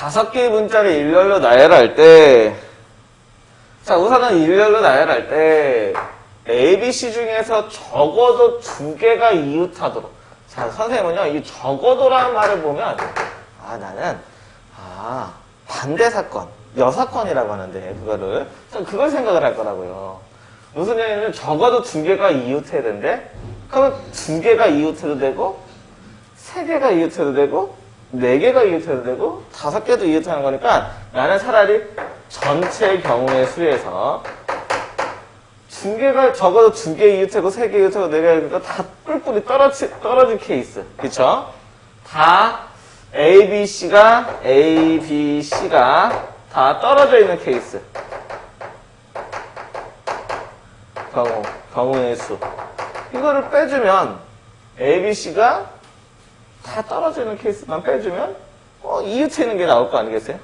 다섯 개의 문자를 일렬로 나열할 때, 자, 우선은 일렬로 나열할 때, A, B, C 중에서 적어도 두 개가 이웃하도록. 자, 선생님은요, 이 적어도라는 말을 보면, 아, 나는, 아, 반대 사건, 여사건이라고 하는데, 그거를. 전 그걸 생각을 할 거라고요. 무슨 얘기냐면, 적어도 두 개가 이웃해야 되는데, 그러면 두 개가 이웃해도 되고, 세 개가 이웃해도 되고, 네 개가 이웃해도 되고, 다섯 개도 이웃하는 거니까, 나는 차라리 전체 경우의 수에서, 두 개가 적어도 두 개 이웃하고 세 개 이웃하고 네 개 이웃하고 다 뿔뿔이 떨어지, 떨어진 케이스. 그쵸? 다 A, B, C가, A, B, C가 다 떨어져 있는 케이스. 경우, 경우의 수. 이거를 빼주면 A, B, C가 다 떨어져 있는 케이스만 빼주면 어, 있는 게 나올 거 아니겠어요?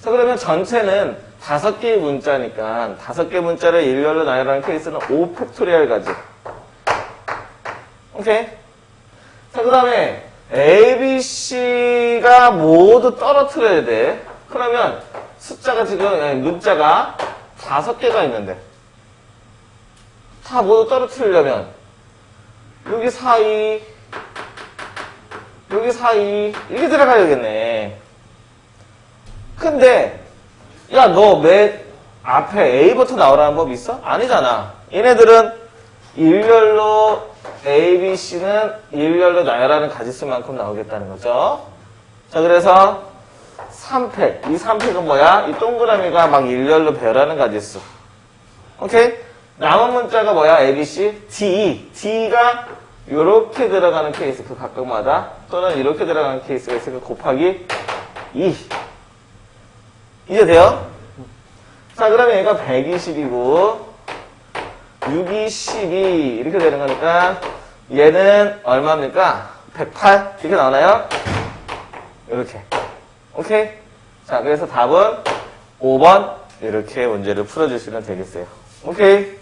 자, 그러면 전체는 다섯 개의 문자니까 다섯 개 문자를 일렬로 나열하는 케이스는 5 팩토리얼 가지. 오케이? 자, 그 다음에 A, B, C가 모두 떨어뜨려야 돼. 그러면 숫자가 지금, 아니, 문자가 다섯 개가 있는데 다 모두 떨어뜨리려면 여기 사이, 여기 사이 이렇게 들어가야겠네. 근데 야 너 맨 앞에 A부터 나오라는 법 있어? 아니잖아. 얘네들은 일렬로 A, B, C는 일렬로 나열하는 가지수만큼 나오겠다는 거죠. 자 그래서 3팩. 이 3팩은 뭐야? 이 동그라미가 막 일렬로 배열하는 가지수. 오케이? 남은 문자가 뭐야? A, B, C? D. D가 이렇게 들어가는 케이스 그 각각마다 또는 이렇게 들어가는 케이스가 있으니까 곱하기 2. 이제 돼요? 자, 그러면 얘가 120이고, 6이 12, 이렇게 되는 거니까, 얘는 얼마입니까? 108? 이렇게 나오나요? 이렇게. 오케이? 자, 그래서 답은 5번, 이렇게 문제를 풀어주시면 되겠어요. 오케이?